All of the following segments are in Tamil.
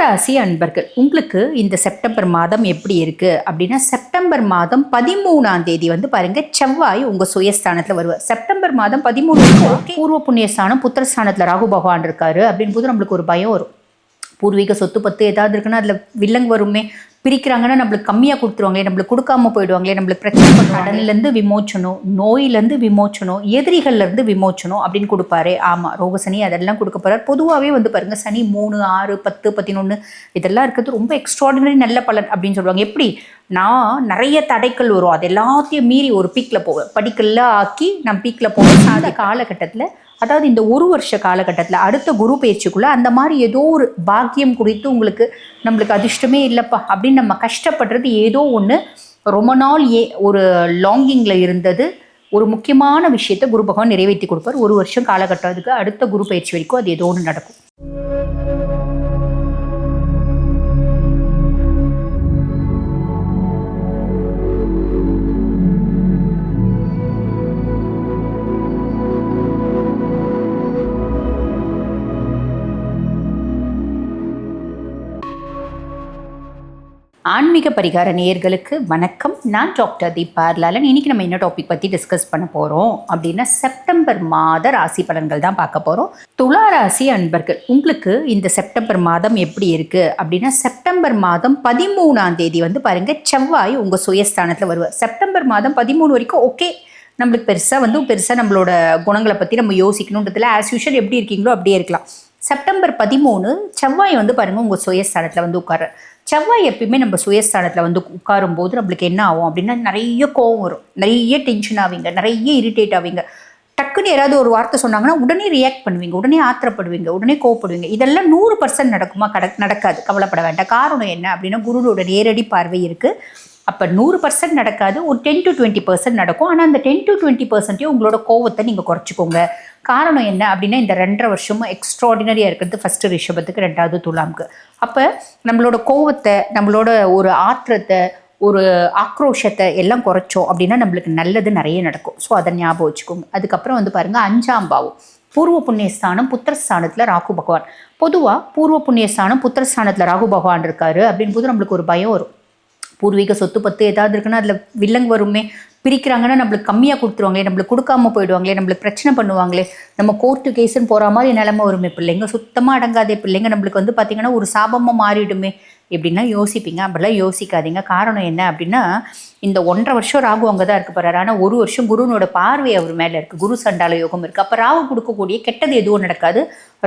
கும்பராசி அன்பர்கள் உங்களுக்கு இந்த செப்டம்பர் மாதம் எப்படி இருக்கு? அப்படின்னா செப்டம்பர் மாதம் பதிமூணாம் தேதி வந்து பாருங்க செவ்வாய் உங்க சுயஸ்தானத்துல வருவார். செப்டம்பர் மாதம் பதிமூணு பூர்வ புண்ணியஸ்தானம் புத்திரஸ்தானத்துல ராகு பகவான் இருக்காரு. அப்படின் போது நம்மளுக்கு ஒரு பயம் வரும். பூர்வீக சொத்து பத்து ஏதாவது இருக்குன்னா அதில் வில்லங் வருமே பிரிக்கிறாங்கன்னா நம்மளுக்கு கம்மியாக கொடுத்துருவாங்களே நம்மளுக்கு கொடுக்காம போயிடுவாங்களே நம்மளுக்கு பிரச்சனை கடன்லேருந்து விமோச்சனம் நோயிலேருந்து விமோச்சனம் எதிரிகள்லேருந்து விமோச்சனம் அப்படின்னு கொடுப்பாரு. ஆமாம் ரோகசனி அதெல்லாம் கொடுக்க போகிறார் பொதுவாகவே வந்து பாருங்க சனி மூணு ஆறு பத்து பதினொன்று இதெல்லாம் இருக்கிறது ரொம்ப எக்ஸ்ட்ராடினரி நல்ல பலன் அப்படின்னு சொல்லுவாங்க. எப்படி? நான் நிறைய தடைகள் வரும். அது எல்லாத்தையும் மீறி ஒரு பீக்கில் போவேன். படிக்கல்ல ஆக்கி நான் பீக்கில் போவேன். அந்த காலகட்டத்தில் அதாவது இந்த ஒரு வருஷ காலகட்டத்தில் அடுத்த குரு பயிற்சிக்குள்ளே அந்த மாதிரி ஏதோ ஒரு பாக்கியம் குறித்து உங்களுக்கு நம்மளுக்கு அதிர்ஷ்டமே இல்லைப்பா அப்படின்னு நம்ம கஷ்டப்படுறது ஏதோ ஒன்று ரொம்ப நாள் ஏ ஒரு லாங்கிங்கில் இருந்தது. ஒரு முக்கியமான விஷயத்தை குரு பகவான் நிறைவேற்றி கொடுப்பார். ஒரு வருஷம் காலகட்டத்துக்கு அடுத்த குரு பயிற்சி வரைக்கும் அது ஏதோ ஒன்று நடக்கும். ஆன்மீக பரிகார நேயர்களுக்கு வணக்கம். நான் டாக்டர் தீபார்லாலன் லாலன் இன்னைக்கு நம்ம என்ன டாபிக் பற்றி டிஸ்கஸ் பண்ண போகிறோம் அப்படின்னா செப்டம்பர் மாத ராசி பலன்கள் தான் பார்க்க போகிறோம் துலா ராசி அன்பர்கள் உங்களுக்கு இந்த செப்டம்பர் மாதம் எப்படி இருக்குது அப்படின்னா செப்டம்பர் மாதம் பதிமூணாம் தேதி வந்து பாருங்க செவ்வாய் உங்கள் சுயஸ்தானத்தில் வருவார் செப்டம்பர் மாதம் பதிமூணு வரைக்கும் ஓகே நம்மளுக்கு பெருசாக வந்து பெருசாக நம்மளோட குணங்களை பற்றி நம்ம யோசிக்கணுன்றதுல ஆஸ் யூஷுவல் எப்படி இருக்கீங்களோ அப்படியே இருக்கலாம். செப்டம்பர் பதிமூணு செவ்வாய் வந்து பாருங்கள் உங்கள் சுயஸ்தானத்தில் வந்து உட்கார செவ்வாய் எப்பயுமே நம்ம சுயஸ்தானத்தில் வந்து உட்காரும் போது நம்மளுக்கு என்ன ஆகும் அப்படின்னா நிறைய கோவம் வரும். நிறைய டென்ஷன் ஆவீங்க நிறைய இரிட்டேட் ஆவீங்க. டக்குன்னு யாராவது ஒரு வார்த்தை சொன்னாங்கன்னா உடனே ரியாக்ட் பண்ணுவீங்க உடனே ஆத்திரப்படுவீங்க உடனே கோவப்படுவீங்க. இதெல்லாம் நூறு பர்சன்ட் நடக்குமா? கட நடக்காது. கவலைப்பட வேண்டாம். காரணம் என்ன அப்படின்னா குருடோட நேரடி பார்வை இருக்குது அப்போ நூறு பர்சன்ட் நடக்காது ஒரு டென் டு டுவெண்ட்டி பர்சன்ட் நடக்கும். ஆனால் அந்த டென் டு டுவெண்ட்டி பர்சன்ட்டையும் உங்களோட கோவத்தை நீங்கள் குறைச்சிக்கோங்க. காரணம் என்ன அப்படின்னா இந்த ரெண்டரை வருஷமும் எக்ஸ்ட்ராடினரியாக இருக்கிறது ஃபஸ்ட்டு ரிஷபத்துக்கு ரெண்டாவது துலாமுக்கு. அப்போ நம்மளோட கோவத்தை நம்மளோட ஒரு ஆத்திரத்தை ஒரு ஆக்ரோஷத்தை எல்லாம் குறைச்சோம் அப்படின்னா நம்மளுக்கு நல்லது நிறைய நடக்கும். ஸோ அதை ஞாபகம் வச்சுக்கோங்க. அதுக்கப்புறம் வந்து பாருங்கள் அஞ்சாம் பாவம். பூர்வ புண்ணியஸ்தானம் புத்திரஸ்தானத்தில் ராகு பகவான். பொதுவாக பூர்வ புண்ணியஸ்தானம் புத்திரஸ்தானத்தில் ராகு பகவான் இருக்காரு அப்படின் போது நம்மளுக்கு ஒரு பயம் வரும். பூர்வீக சொத்து பத்து ஏதாவது இருக்குன்னா அதில் வில்லங்கு வருமே பிரிக்கிறாங்கன்னா நம்மளுக்கு கம்மியாக கொடுத்துருவாங்களே நம்மளுக்கு கொடுக்காம போயிடுவாங்களே நம்மளுக்கு பிரச்சனை பண்ணுவாங்களே நம்ம கோர்ட்டு கேஸுன்னு போகிற மாதிரி நிலமை வருமே. பிள்ளைங்க சுத்தமாக அடங்காதே பிள்ளைங்க நம்மளுக்கு வந்து பார்த்திங்கன்னா ஒரு சாபமாக மாறிடுமே. எப்படின்னா யோசிப்பீங்க அப்படிலாம் யோசிக்காதீங்க. காரணம் என்ன அப்படின்னா இந்த ஒன்றரை வருஷம் ராகு அங்கே தான் இருக்க போகிறாரு ஆனால் ஒரு வருஷம் குருனோட பார்வை அவர் மேலே இருக்குது குரு சண்டால யோகம் இருக்குது அப்போ ராகு கொடுக்கக்கூடிய கெட்டது எதுவும் நடக்காது.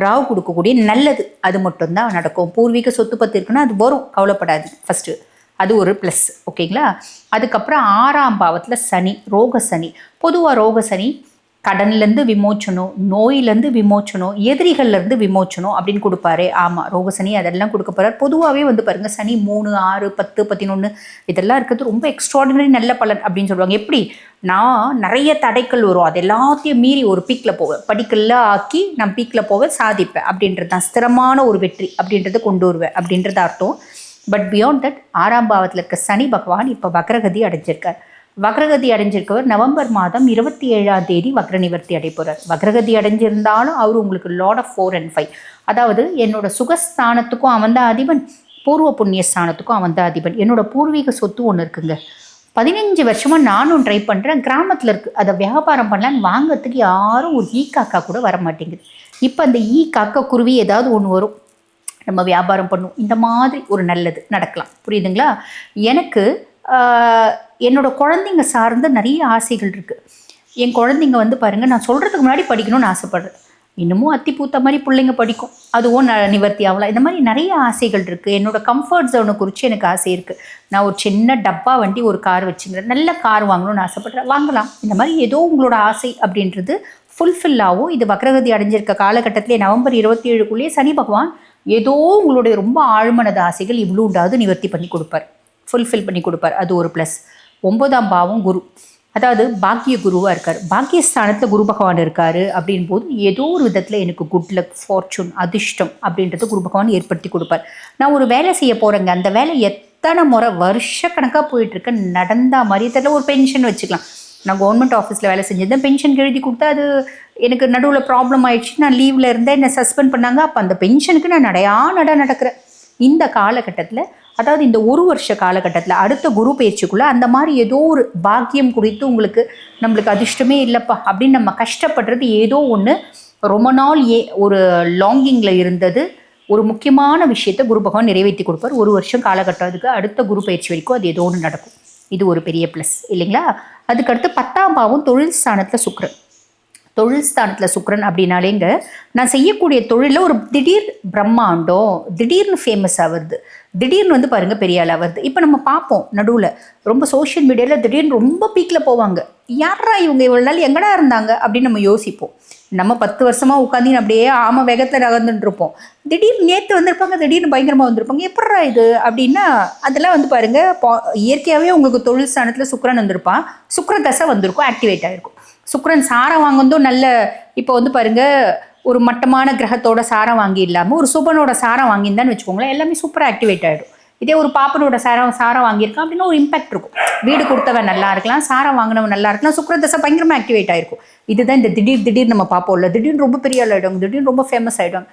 ராகு கொடுக்கக்கூடிய நல்லது அது மட்டும்தான் நடக்கும். பூர்வீக சொத்து பத்து இருக்குன்னா அது வரும். கவலைப்படாது ஃபஸ்ட்டு அது ஒரு ப்ளஸ் ஓகேங்களா அதுக்கப்புறம் ஆறாம் பாவத்தில் சனி ரோக சனி. பொதுவாக ரோக சனி கடன்லேருந்து விமோச்சனம் நோயிலேருந்து விமோச்சனம் எதிரிகள்லேருந்து விமோச்சனம் அப்படின்னு கொடுப்பாரு. ஆமாம் ரோகசனி அதெல்லாம் கொடுக்க போகிறார் பொதுவாகவே வந்து பாருங்கள் சனி மூணு ஆறு பத்து பதினொன்று இதெல்லாம் இருக்கிறது ரொம்ப எக்ஸ்ட்ராடினரி நல்ல பலன் அப்படின்னு சொல்லுவாங்க. எப்படி? நான் நிறைய தடைகள் வரும். அது எல்லாத்தையும் மீறி ஒரு பீக்கில் போவேன். படிக்கல்ல ஆக்கி நான் பீக்கில் போவேன் சாதிப்பேன் அப்படின்றது தான் ஸ்திரமான ஒரு வெற்றி அப்படின்றத கொண்டு வருவேன் அப்படின்றது அர்த்தம். பட் பியாண்ட் தட் ஆறாம் பாவத்தில் இருக்க சனி பகவான் இப்போ வக்ரகதி அடைஞ்சிருக்கார். வக்ரகதி அடைஞ்சிருக்கவர் நவம்பர் மாதம் இருபத்தி ஏழாம் தேதி வக்ர நிவர்த்தி அடை வக்ரகதி அடைஞ்சிருந்தாலும் அவர் உங்களுக்கு lord of four and five அதாவது என்னோட சுகஸ்தானத்துக்கும் அவன் தான் அதிபன். பூர்வ புண்ணிய ஸ்தானத்துக்கும் அவன் தான் அதிபன். என்னோட பூர்வீக சொத்து ஒன்று இருக்குங்க. பதினஞ்சு வருஷமாக நானும் ட்ரை பண்ணுறேன் கிராமத்தில் இருக்குது அதை வியாபாரம் பண்ணலான்னு வாங்கிறதுக்கு யாரும் ஒரு ஈ காக்கா கூட வர மாட்டேங்குது இப்போ அந்த ஈ காக்கா குருவி ஏதாவது ஒன்று வரும். நம்ம வியாபாரம் பண்ணும். இந்த மாதிரி ஒரு நல்லது நடக்கலாம். புரியுதுங்களா? எனக்கு என்னோடய குழந்தைங்க சார்ந்த நிறைய ஆசைகள் இருக்குது என் குழந்தைங்க வந்து பாருங்கள் நான் சொல்கிறதுக்கு முன்னாடி படிக்கணும்னு ஆசைப்பட்றேன். இன்னமும் அத்தி பூத்த மாதிரி பிள்ளைங்க படிக்கும். அதுவும் ந நிவர்த்தி ஆகலாம். இந்த மாதிரி நிறைய ஆசைகள் இருக்குது என்னோட கம்ஃபர்ட் ஜோனை குறித்து எனக்கு ஆசை இருக்குது நான் ஒரு சின்ன டப்பா வண்டி ஒரு கார் வச்சுக்கிறேன் நல்ல கார் வாங்கணும்னு ஆசைப்பட்றேன். வாங்கலாம். இந்த மாதிரி ஏதோ உங்களோட ஆசை அப்படின்றது ஃபுல்ஃபில் ஆகும் இது வக்ரகதி அடைஞ்சிருக்க காலகட்டத்திலே நவம்பர் இருபத்தி ஏழுக்குள்ளேயே சனி பகவான் ஏதோ உங்களுடைய ரொம்ப ஆழ்மனது ஆசைகள் இவ்வளோண்டாவது நிவர்த்தி பண்ணி கொடுப்பார். ஃபுல்ஃபில் பண்ணி கொடுப்பார். அது ஒரு ப்ளஸ் ஒன்பதாம் பாவம் குரு. அதாவது பாக்கிய குருவாக இருக்கார். பாக்கியஸ்தானத்தில் குரு பகவான் இருக்கார் அப்படின் போது ஏதோ ஒரு விதத்தில் எனக்கு குட் லக் ஃபார்ச்சூன் அதிர்ஷ்டம் அப்படின்றத குரு பகவான் ஏற்படுத்தி கொடுப்பார். நான் ஒரு வேலை செய்ய போகிறேங்க அந்த வேலை எத்தனை முறை வருஷக்கணக்காக போயிட்டுருக்க நடந்தா மாதிரி தெரியல. ஒரு பென்ஷன் வச்சுக்கலாம். நான் கவர்மெண்ட் ஆஃபீஸில் வேலை செஞ்சிருந்தேன் பென்ஷன் எழுதி கொடுத்தா அது எனக்கு நடுவில் ப்ராப்ளம் ஆயிடுச்சு. நான் லீவில் இருந்தேன். என்னை சஸ்பெண்ட் பண்ணாங்க. அப்போ அந்த பென்ஷனுக்கு நான் நடையா நட நடக்கிறேன். இந்த காலகட்டத்தில் அதாவது இந்த ஒரு வருஷ காலகட்டத்தில் அடுத்த குரு பயிற்சிக்குள்ளே அந்த மாதிரி ஏதோ ஒரு பாக்கியம் குறித்து உங்களுக்கு நம்மளுக்கு அதிர்ஷ்டமே இல்லைப்பா அப்படின்னு நம்ம கஷ்டப்படுறது ஏதோ ஒன்று ரொம்ப நாள் ஏ ஒரு லாங்கிங்கில் இருந்தது. ஒரு முக்கியமான விஷயத்தை குரு பகவான் நிறைவேற்றி கொடுப்பார். ஒரு வருஷம் காலகட்டத்துக்கு அடுத்த குரு பயிற்சி வரைக்கும் அது ஏதோ ஒன்று நடக்கும். இது ஒரு பெரிய ப்ளஸ் இல்லைங்களா? அதுக்கடுத்து பத்தாம் பாவம் தொழில் ஸ்தானத்தில் சுக்கரன். தொழில் ஸ்தானத்தில் சுக்கரன் அப்படின்னாலேங்க நான் செய்யக்கூடிய தொழிலில் ஒரு திடீர் பிரம்மாண்டம் திடீர்னு ஃபேமஸ் ஆகுது திடீர்னு வந்து பாருங்கள் பெரிய ஆளாக வருது. இப்போ நம்ம பார்ப்போம் நடுவில். ரொம்ப சோஷியல் மீடியாவில் திடீர்னு ரொம்ப பீக்கில் போவாங்க. யாரா இவங்க இவ்வளோ நாள் எங்கடா இருந்தாங்க அப்படின்னு நம்ம யோசிப்போம். நம்ம பத்து வருஷமாக உட்காந்து அப்படியே ஆம வேகத்தில் நகர்ந்துட்டு இருப்போம். திடீர்னு நேற்று வந்திருப்பாங்க திடீர்னு பயங்கரமாக வந்திருப்பாங்க. எப்படா இது அப்படின்னா அதெல்லாம் வந்து பாருங்க பா இயற்கையாகவே உங்களுக்கு தொழில் ஸ்தானத்தில் சுக்கரன் வந்திருப்பான். சுக்கர தசை வந்திருக்கும் ஆக்டிவேட் ஆகிருக்கும் சுக்கரன் சாரம் வாங்குறதும் நல்ல இப்போ வந்து பாருங்க ஒரு மட்டமான கிரகத்தோட சாரம் வாங்கி இல்லாமல் ஒரு சுபனோட சாரம் வாங்கியிருந்தான்னு வச்சுக்கோங்களேன் எல்லாமே சூப்பராக ஆக்டிவேட் ஆகிடும் இதே ஒரு பாப்பனோட சாரம் சாரம் வாங்கியிருக்கான் அப்படின்னா ஒரு இம்பாக்ட் இருக்கும். வீடு கொடுத்தவன் நல்லா இருக்கலாம் சாரம் வாங்கினவன் நல்லா இருக்கலாம் சுக்கிர தசை பயங்கரமாக ஆக்டிவேட் ஆயிருக்கும். இதுதான் இந்த திடீர் திடீர் நம்ம பார்ப்போம்ல திடீர்னு ரொம்ப பெரிய ஆள் ஆகிடுவாங்க திடீர்னு ரொம்ப ஃபேமஸ் ஆகிடுவாங்க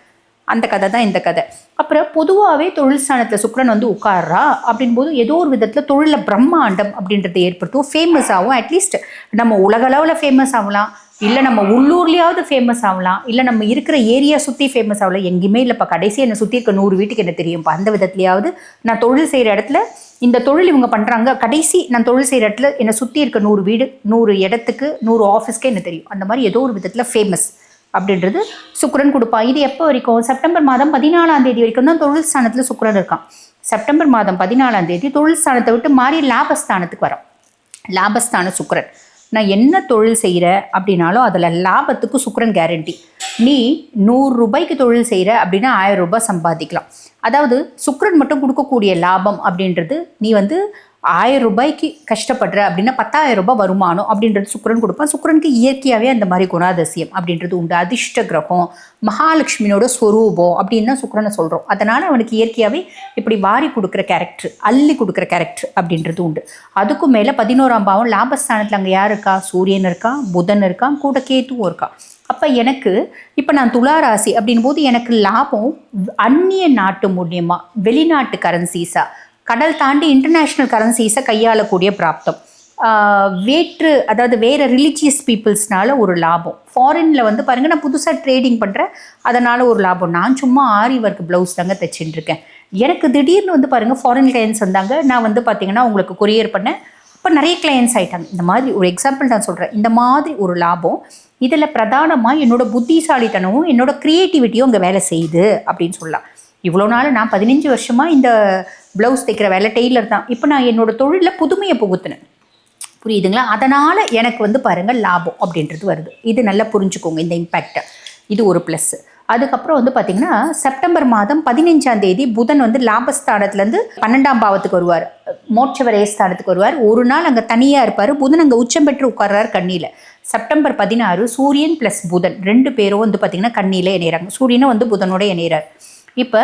அந்த கதை தான் இந்த கதை. அப்புறம் பொதுவாகவே தொழில் ஸ்தானத்தில் சுக்கரன் வந்து உட்கார்றா அப்படின் போது ஏதோ ஒரு விதத்தில் தொழிலில் பிரம்மாண்டம் அப்படின்றத ஏற்படுத்தும். ஃபேமஸ் ஆகும் அட்லீஸ்ட் நம்ம உலகளவில் ஃபேமஸ் ஆகலாம் இல்லை நம்ம உள்ளூர்லேயாவது ஃபேமஸ் ஆகலாம் இல்லை நம்ம இருக்கிற ஏரியா சுற்றி ஃபேமஸ் ஆகலாம் எங்கேயுமே இல்லைப்பா. கடைசி என்னை சுற்றி இருக்க நூறு வீட்டுக்கு என்ன தெரியும்ப்பா அந்த விதத்துலையாவது நான் தொழில் செய்கிற இடத்துல இந்த தொழில் இவங்க பண்ணுறாங்க கடைசி நான் தொழில் செய்கிற இடத்துல என்னை சுற்றி இருக்க நூறு வீடு நூறு இடத்துக்கு நூறு ஆஃபீஸ்க்கே என்ன தெரியும்? அந்த மாதிரி ஏதோ ஒரு விதத்தில் ஃபேமஸ் அப்படின்றது சுக்கரன் கொடுப்பான் இது எப்போ வரைக்கும்? செப்டம்பர் மாதம் பதினாலாம் தேதி வரைக்கும் தான் தொழில் ஸ்தானத்தில் சுக்கரன் இருக்கான். செப்டம்பர் மாதம் பதினாலாம் தேதி தொழில் ஸ்தானத்தை விட்டு மாறி லாபஸ்தானத்துக்கு வரோம் லாபஸ்தான சுக்கரன். நான் என்ன தொழில் செய்கிற அப்படின்னாலும் அதில் லாபத்துக்கு சுக்கரன் கேரண்டி நீ நூறு ரூபாய்க்கு தொழில் செய்கிற அப்படின்னா ஆயிரம் ரூபாய் சம்பாதிக்கலாம். அதாவது சுக்கரன் மட்டும் கொடுக்கக்கூடிய லாபம் அப்படின்றது நீ வந்து ஆயிரம் ரூபாய்க்கு கஷ்டப்படுற அப்படின்னா பத்தாயிரம் ரூபாய் வருமானம் அப்படின்றது சுக்கரன் கொடுப்பான். சுக்கரனுக்கு இயற்கையாகவே அந்த மாதிரி குணாதிசயம் அப்படின்றது உண்டு. அதிர்ஷ்ட கிரகம் மகாலட்சுமியோட ஸ்வரூபம் அப்படின்னு தான் சுக்கரனை சொல்கிறோம் அதனால் அவனுக்கு இயற்கையாகவே இப்படி வாரி கொடுக்குற கேரக்டர் அள்ளி கொடுக்குற கேரக்டர் அப்படின்றது உண்டு. அதுக்கும் மேலே பதினோராம் பாவம் லாபஸ்தானத்தில் அங்கே யார் இருக்கா? சூரியன் இருக்கான் புதன் இருக்கான் கூட கேத்துவும் இருக்கான் அப்போ எனக்கு இப்போ நான் துளாராசி அப்படின் போது எனக்கு லாபம் அந்நிய நாட்டு மூலியமாக வெளிநாட்டு கரன்சிஸாக கடல் தாண்டி இன்டர்நேஷ்னல் கரன்சிஸை கையாளக்கூடிய பிராப்தம். வேற்று அதாவது வேறு ரிலீஜியஸ் பீப்புள்ஸ்னால ஒரு லாபம். ஃபாரினில் வந்து பாருங்கள் நான் புதுசாக ட்ரேடிங் பண்ணுறேன் அதனால் ஒரு லாபம். நான் சும்மா ஆரி ஒர்க் ப்ளவுஸ் தாங்க தைச்சிட்டுருக்கேன் எனக்கு திடீர்னு வந்து பாருங்கள் ஃபாரின் கிளையன்ஸ் வந்தாங்க. நான் வந்து பார்த்தீங்கன்னா உங்களுக்கு கொரியர் பண்ணேன். இப்போ நிறைய கிளையன்ஸ் ஆயிட்டாங்க. இந்த மாதிரி ஒரு எக்ஸாம்பிள் நான் சொல்கிறேன் இந்த மாதிரி ஒரு லாபம் இதில் பிரதானமாக என்னோடய புத்திசாலித்தனமும் என்னோட க்ரியேட்டிவிட்டியும் இங்கே வேலை செய்யுது அப்படின்னு சொல்லலாம். இவ்வளோ நாள் நான் பதினஞ்சு வருஷமாக இந்த ப்ளவுஸ் தைக்கிற வேலை டெய்லர் தான். இப்போ நான் என்னோட தொழிலில் புதுமையை புகுத்தினேன். புரியுதுங்களா? அதனால் எனக்கு வந்து பாருங்கள் லாபம் அப்படின்றது வருது. இது நல்லா புரிஞ்சுக்கோங்க இந்த இம்பேக்டை இது ஒரு ப்ளஸ்ஸு அதுக்கப்புறம் வந்து பார்த்திங்கன்னா செப்டம்பர் மாதம் பதினஞ்சாம் தேதி புதன் வந்து லாபஸ்தானத்துலேருந்து பன்னெண்டாம் பாவத்துக்கு வருவார். மோட்சவரைய ஸ்தானத்துக்கு வருவார். ஒரு நாள் அங்கே தனியாக இருப்பார். புதன் அங்கே உச்சம் பெற்று உட்கார்றார் கண்ணியில் செப்டம்பர் பதினாறு சூரியன் ப்ளஸ் புதன். ரெண்டு பேரும் வந்து பார்த்திங்கன்னா கண்ணியில் இணைகிறாங்க சூரியனும் வந்து புதனோட இணைகிறார் இப்போ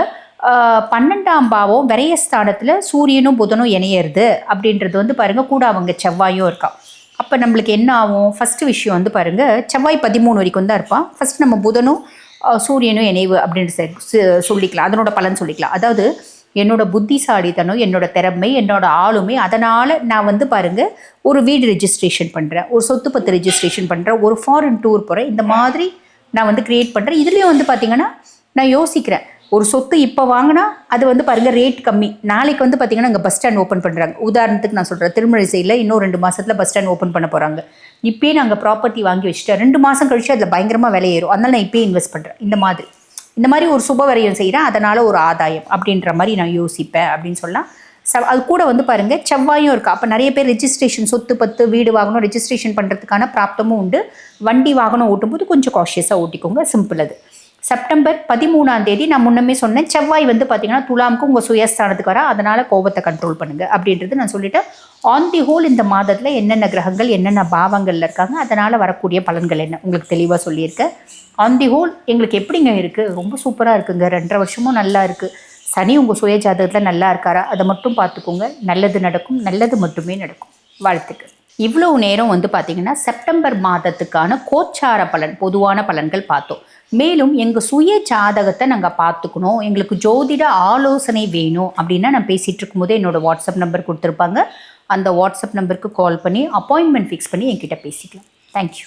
பன்னெண்டாம் பாவம் விரயஸ்தானத்தில் சூரியனும் புதனும் இணையிறது அப்படின்றது வந்து பாருங்கள் கூட அவங்க செவ்வாயும் இருக்கான் அப்போ நம்மளுக்கு என்ன ஆகும்? ஃபஸ்ட்டு விஷயம் வந்து பாருங்கள் செவ்வாய் பதிமூணு வரைக்கும் தான் இருப்பான். ஃபஸ்ட் நம்ம புதனும் சூரியனும் இணைவு அப்படின்னு சொல்லிக்கலாம். அதனோட பலன் சொல்லிக்கலாம். அதாவது என்னோட புத்திசாலித்தனம் என்னோட திறமை என்னோட ஆளுமை அதனால் நான் வந்து பாருங்க ஒரு வீடு ரெஜிஸ்ட்ரேஷன் பண்ணுறேன் ஒரு சொத்து பத்து ரெஜிஸ்ட்ரேஷன் பண்ணுறேன் ஒரு ஃபாரின் டூர் போகிறேன் இந்த மாதிரி நான் வந்து க்ரியேட் பண்ணுறேன் இதுலேயும் வந்து பார்த்தீங்கன்னா நான் யோசிக்கிறேன். ஒரு சொத்து இப்போ வாங்கினா அது வந்து பாருங்கள் ரேட் கம்மி. நாளைக்கு வந்து பார்த்தீங்கன்னா இங்கே பஸ் ஸ்டாண்ட் ஓப்பன் பண்ணுறாங்க உதாரணத்துக்கு நான் சொல்கிறேன் திருமழிசையில் இன்னும் ரெண்டு மாதத்தில் பஸ் ஸ்டாண்ட் ஓப்பன் பண்ண போகிறாங்க இப்பயே நாங்கள் ப்ராப்பர்ட்டி வாங்கி வச்சுட்டேன். ரெண்டு மாதம் கழிச்சு அதில் பயங்கரமாக விலையேறும் அதனால் நான் இப்பயே இன்வெஸ்ட் பண்ணுறேன் இந்த மாதிரி. இந்த மாதிரி ஒரு சுபவரையும் செய்கிறேன் அதனால் ஒரு ஆதாயம் அப்படின்ற மாதிரி நான் யோசிப்பேன் அப்படின்னு சொல்லலாம். ச அது கூட வந்து பாருங்கள் செவ்வாயும் இருக்கா. அப்போ நிறைய பேர் ரெஜிஸ்ட்ரேஷன் சொத்து பத்து வீடு வாங்கணும் ரெஜிஸ்ட்ரேஷன் பண்ணுறதுக்கான பிராப்தமும் உண்டு. வண்டி வாகனம் ஓட்டும்போது கொஞ்சம் காஷியஸாக ஓட்டிக்கோங்க. சிம்பிள் அது. செப்டம்பர் பதிமூணாம் தேதி நான் முன்னமே சொன்னேன் செவ்வாய் வந்து பார்த்தீங்கன்னா துலாமுக்கு உங்கள் சுயஸ்தானத்துக்கு வர அதனால் கோபத்தை கண்ட்ரோல் பண்ணுங்கள் அப்படின்றது நான் சொல்லிட்டேன். ஆன் தி ஹோல் இந்த மாதத்தில் என்னென்ன கிரகங்கள் என்னென்ன பாவங்களில் இருக்காங்க அதனால் வரக்கூடிய பலன்கள் என்ன? உங்களுக்கு தெளிவாக சொல்லியிருக்கேன் ஆன் தி ஹோல் எங்களுக்கு எப்படிங்க இருக்குது ரொம்ப சூப்பராக இருக்குங்க. ரெண்டரை வருஷமும் நல்லா இருக்குது சனி உங்கள் சுய ஜாதகத்தில் நல்லா இருக்காரா? அதை மட்டும் பார்த்துக்கோங்க. நல்லது நடக்கும் நல்லது மட்டுமே நடக்கும். வாழ்த்துக்கள். இவ்வளவு நேரம் வந்து பார்த்தீங்கன்னா செப்டம்பர் மாதத்துக்கான கோச்சார பலன் பொதுவான பலன்கள் பார்த்தோம். மேலும் எங்கள் சுய ஜாதகத்தை நாங்கள் பார்த்துக்கணும். எங்களுக்கு ஜோதிட ஆலோசனை வேணும் அப்படின்னா நான் பேசிகிட்டு இருக்கும்போது என்னோட வாட்ஸ்அப் நம்பர் கொடுத்துருப்பாங்க. அந்த வாட்ஸ்அப் நம்பருக்கு கால் பண்ணி அப்பாயின்மெண்ட் ஃபிக்ஸ் பண்ணி என்கிட்ட பேசிக்கலாம். தேங்க்யூ